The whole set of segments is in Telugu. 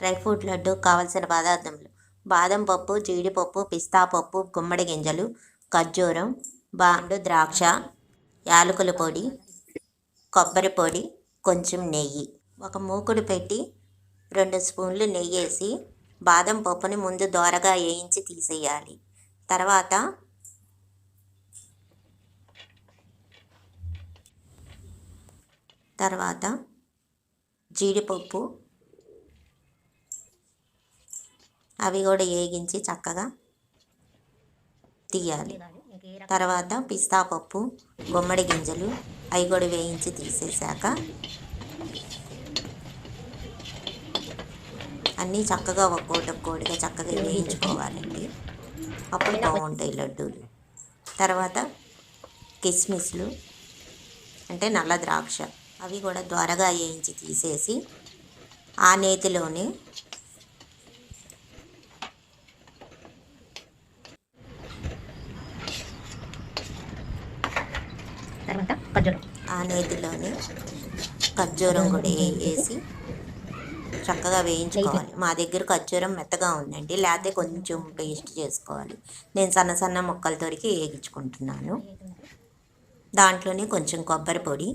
డ్రై ఫ్రూట్ లడ్డు కావలసిన పదార్థములు. బాదం పప్పు జీడిపప్పు పిస్తా పప్పు గుమ్మడి గింజలు ఖర్జూరం బాండు ద్రాక్ష యాలకుల పొడి కొబ్బరి పొడి కొంచెం నెయ్యి. ఒక మూకుడు పెట్టి రెండు స్పూన్లు నెయ్యి వేసి బాదం పప్పుని ముందు దోరగా వేయించి తీసేయాలి. తర్వాత తర్వాత జీడిపప్పు అవి కూడా వేగించి చక్కగా తీయాలి. తర్వాత పిస్తా పప్పు గుమ్మడి గింజలు అవి కూడా వేయించి తీసేసాక అన్నీ చక్కగా ఒక్కోటి ఒక్కోటిగా చక్కగా వేయించుకోవాలండి. అప్పుడు బాగుంటాయి లడ్డూలు. తర్వాత కిస్మిస్లు అంటే నల్ల ద్రాక్ష అవి కూడా త్వరగా వేయించి తీసేసి ఆ నేతిలోనే తర్వాత ఖర్జూరం ఆ నేతిలోనే ఖర్జూరం కూడా వేసి చక్కగా వేయించుకోవాలి. మా దగ్గర ఖర్జూరం మెత్తగా ఉందండి. లేకపోతే కొంచెం పేస్ట్ చేసుకోవాలి. నేను సన్న సన్న ముక్కలు తొరికి వేగించుకుంటున్నాను దాంట్లోనే కొంచెం కొబ్బరి పొడి.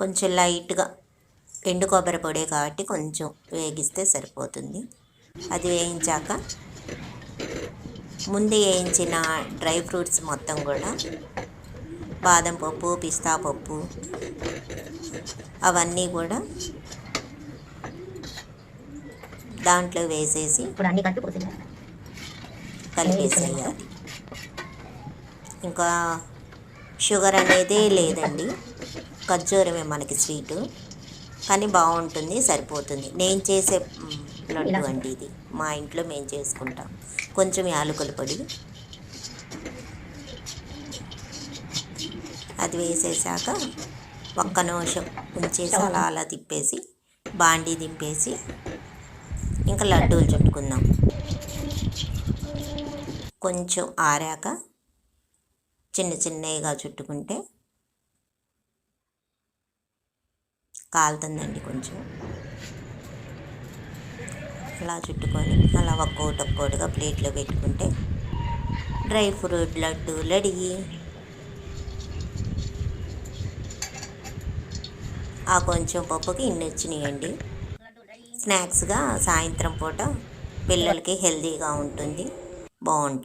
కొంచెం లైట్గా ఎండు కొబ్బరి పొడి కాబట్టి కొంచెం వేగిస్తే సరిపోతుంది. అది వేయించాక ముందు వేయించిన డ్రై ఫ్రూట్స్ మొత్తం కూడా బాదం పప్పు పిస్తా పప్పు అవన్నీ కూడా దాంట్లో వేసేసి కలిపేసేయాలి. ఇంకా షుగర్ అనేది లేదండి. ఖర్జూరమే మనకి స్వీటు. కానీ బాగుంటుంది సరిపోతుంది. నేను చేసే లడ్డు అండి ఇది. మా ఇంట్లో మేము చేసుకుంటాం. కొంచెం యాలకుల పొడి. అది వేసేసాక ఒక్క నిమిషం ఉంచేసి అలా అలా తిప్పేసి బాండీ దింపేసి ఇంకా లడ్డూలు చుట్టుకుందాం. కొంచెం ఆరాక చిన్న చిన్నగా చుట్టుకుంటే కాలుతుందండి కొంచెం. అలా చుట్టుకొని అలా ఒక్కోటి ఒక్కోటిగా ప్లేట్లో పెట్టుకుంటే డ్రై ఫ్రూట్ లడ్డు రెడీ. ఆ కొంచెం పప్పుకి ఇన్ని వచ్చినాయండి. స్నాక్స్గా సాయంత్రం పూట పిల్లలకి హెల్తీగా ఉంటుంది. బాగుంటుంది.